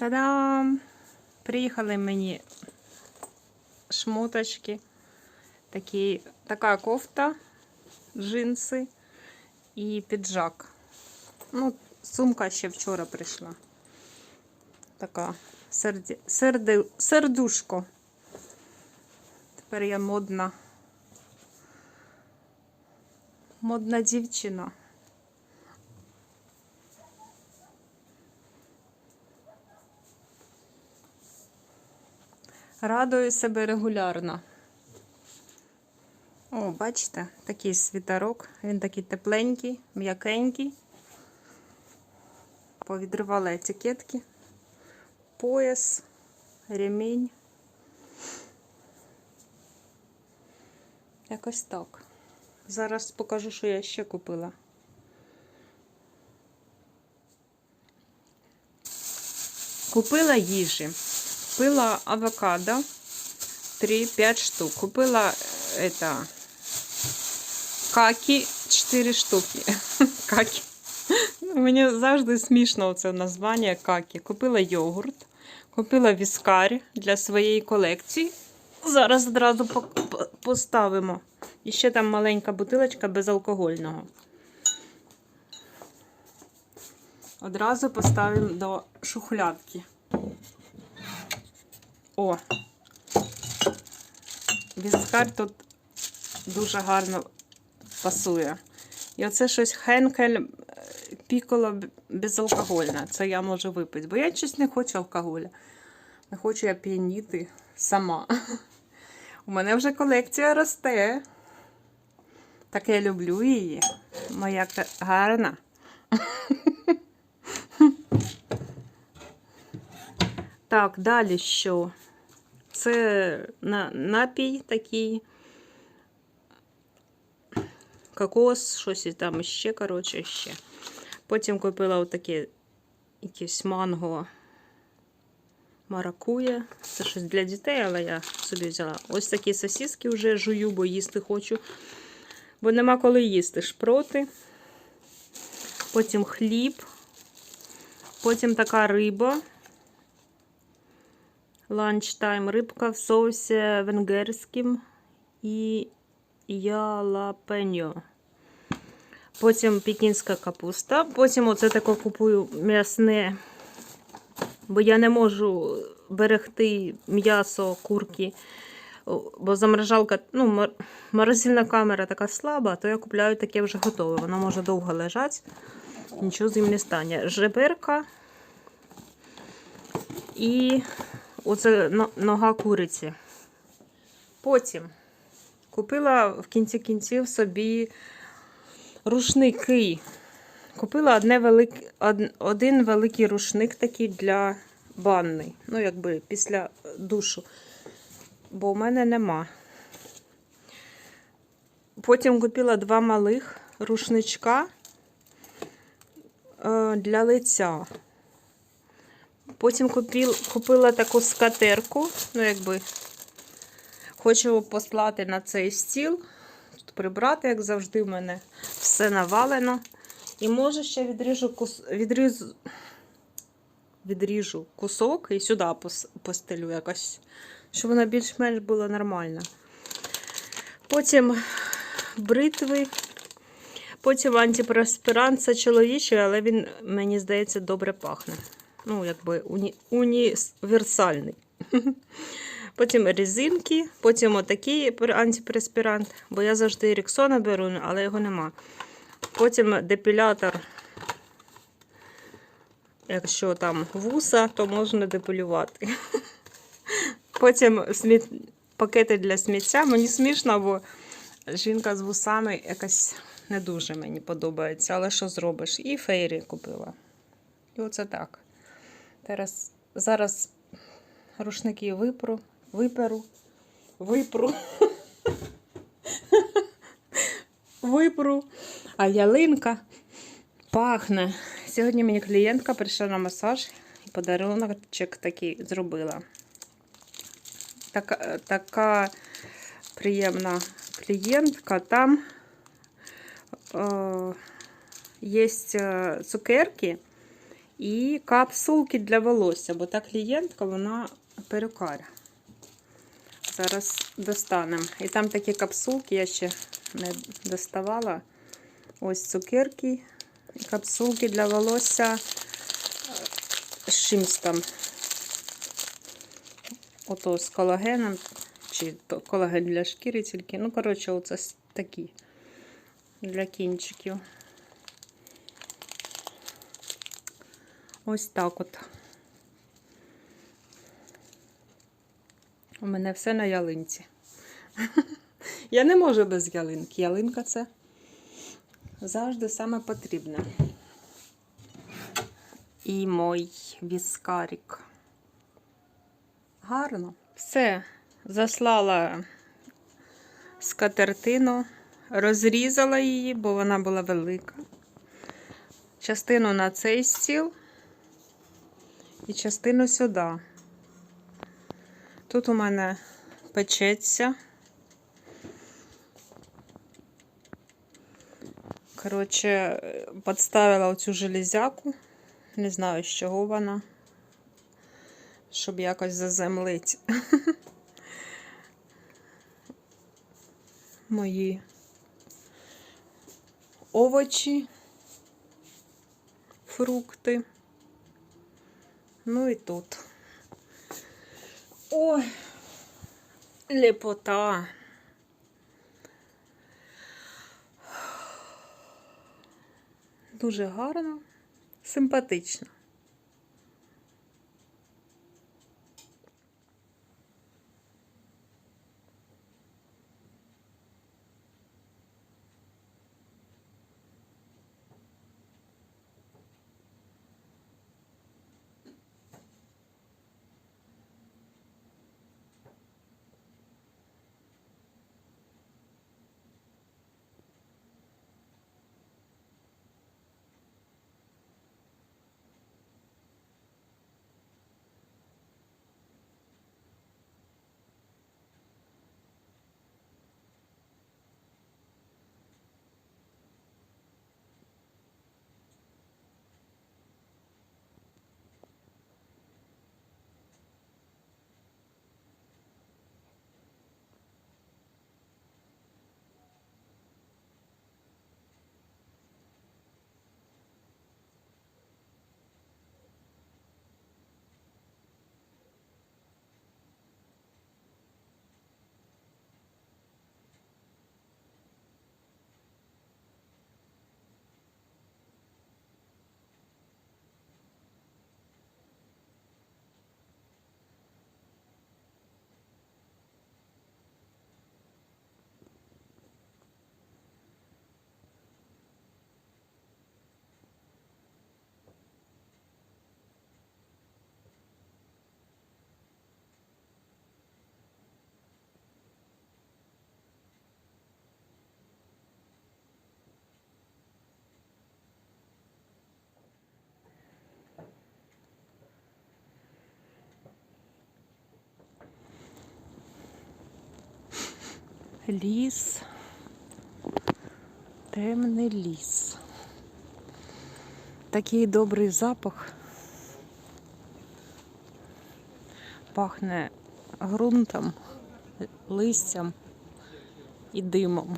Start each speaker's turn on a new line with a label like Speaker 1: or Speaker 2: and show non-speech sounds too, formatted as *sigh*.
Speaker 1: Та-дам! Приїхали мені шмоточки. Такі, така кофта, джинси і піджак. Ну, сумка ще вчора прийшла. Така серді... серди... сердушко. Тепер я модна. Модна дівчина. Радую себе регулярно. О, бачите, такий світерок. Він такий тепленький, м'якенький. Повідривала етикетки. Пояс, ремінь. Якось так. Зараз покажу, що я ще купила. Купила їжі. Купила авокадо 3-5 штук. Купила э, это каки 4 штуки. *laughs* Каки. Мені завжди смішно це названня какі. Купила йогурт, купила віскарь для своєї колекції. Зараз одразу по- по- поставимо. І ще там маленька бутилочка безалкогольного. Одразу поставимо до шухлядки. О! Віскар тут дуже гарно пасує. І оце щось Хенкель піколо безалкогольне. Це я можу випити. Бо я щось не хочу алкоголя. Не хочу я п'яніти сама. *laughs* У мене вже колекція росте. Так я люблю її. Моя гарна. *laughs* Так, далі що? Це напій такий. Кокос, щось там ще, коротше, ще. Потім купила отаке якесь манго маракуя. Це щось для дітей, але я собі взяла. Ось такі сосиски вже жую, бо їсти хочу. Бо нема коли їсти шпроти. Потім хліб. Потім така риба. Ланчтайм. Рибка в соусі венгерським і ялапеньо. Потім пекінська капуста. Потім оце таке купую м'ясне, бо я не можу берегти м'ясо курки, бо заморожалка, ну, морозильна камера така слаба, то я купляю таке вже готове. Воно може довго лежати, нічого з ним не стане. Жеберка і оце нога куриці. Потім купила в кінці кінців собі рушники. Купила одне велик, один великий рушник такий для ванни. Ну, якби після душу. Бо в мене нема. Потім купила два малих рушничка е, для лиця. Потім купил, купила таку скатерку, ну, якби хочу послати на цей стіл. Тут прибрати, як завжди, в мене все навалено. І може ще відріжу, кус... відріз... відріжу кусок і сюди пос... постелю якось, щоб вона більш-менш була нормальна. Потім бритви. Потім антипроспірант це чоловічий, але він, мені здається, добре пахне. Ну, якби уні... універсальний. *laughs* Потім резинки, потім отакий пр- антипреспірант, бо я завжди Ріксона беру, але його нема. Потім депілятор. Якщо там вуса, то можна депілювати. *laughs* Потім сміт... пакети для сміття. Мені смішно, бо жінка з вусами якась не дуже мені подобається. Але що зробиш? І фейрі купила. І оце так. Зараз, зараз рушники випру, виперу, випру, випру, а ялинка пахне. Сьогодні мені клієнтка прийшла на масаж і подарунок такий зробила. Така, така приємна клієнтка. Там е, є цукерки І капсулки для волосся, бо та клієнтка, вона перукаря. Зараз достанемо. І там такі капсулки, я ще не доставала. Ось цукерки капсулки для волосся з чимсь там. Ото з колагеном, чи колаген для шкіри тільки. Ну, коротше, оце такі для кінчиків. Ось так от. У мене все на ялинці. *laughs* Я не можу без ялинки. Ялинка це завжди саме потрібне. І мой віскарик. Гарно. Все. Заслала скатертину, розрізала її, бо вона була велика. Частину на цей стіл і частину сюди. Тут у мене печеться. Коротше, підставила оцю железяку. Не знаю, з чого вона. Щоб якось заземлити *laughs* мої овочі, фрукти. Ну і тут. Ой, лепота. Дуже гарно, симпатично. Ліс. Темний ліс. Такий добрий запах. Пахне ґрунтом, листям і димом.